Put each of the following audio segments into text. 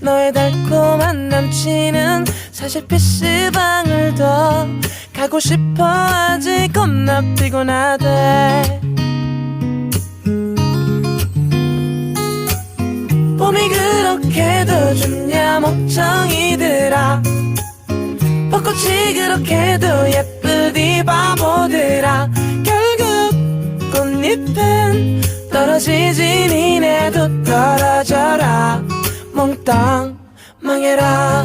너의 달콤한 남친은 사실 PC방을 더 가고 싶어. 하지 겁나 피곤하대. 봄이 그렇게도 좋냐 멍청이들아. 벚꽃이 그렇게도 예쁘디 바보들아. 결국 꽃잎은 떨어지지 니네도 몽땅 망해라.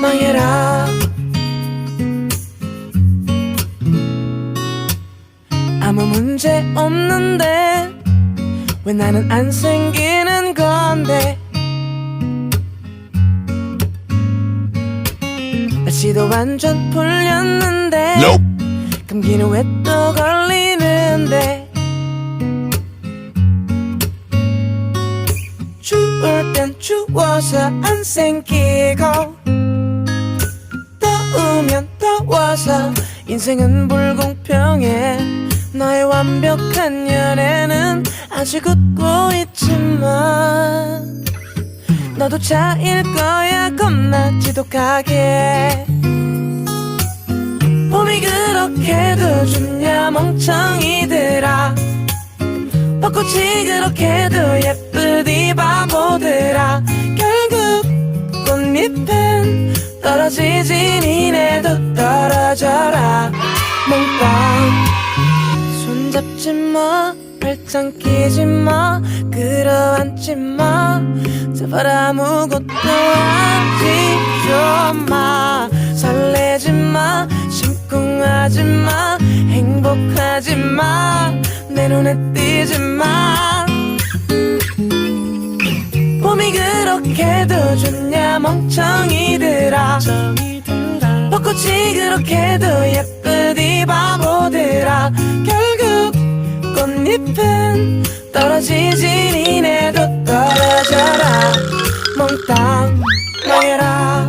망해라. 아무 문제 없는데 왜 나는 안 생기는 건데? 날씨도 완전 풀렸는데 Nope. 감기는 왜 또 걸리는데 땐 추워서 안 생기고 더우면 더워서 인생은 불공평해. 너의 완벽한 연애는 아직 웃고 있지만 너도 차일 거야 겁나 지독하게. 봄이 그렇게도 좋냐 멍청이들아. 벚꽃이 그렇게도 예 쁘디 바보들아. 결국 꽃잎은 떨어지지 니네도 떨어져라. 몽땅 손잡지 마 발짱 끼지 마 끌어안지 마. 제발 아무것도 하지 마. 설레지 마 심쿵하지 마 행복하지 마내 눈에 띄지 마 봄이 그렇게도 좋냐 멍청이들아. 벚꽃이 그렇게도 예쁘디 바보들아. 결국 꽃잎은 떨어지지 니네도 떨어져라. 몽땅 망해라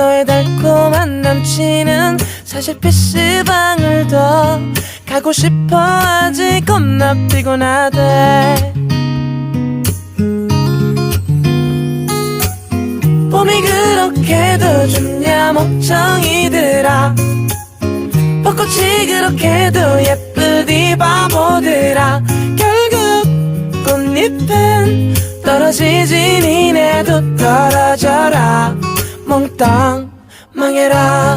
너의 달콤한 남친은 사실 PC방을 더 가고 싶어 하지 겁나 피곤하대. 봄이 그렇게도 좋냐 멍청이들아. 벚꽃이 그렇게도 예쁘디 바보들아. 결국 꽃잎은 떨어지지 니네도 떨어져라 몽땅 망해라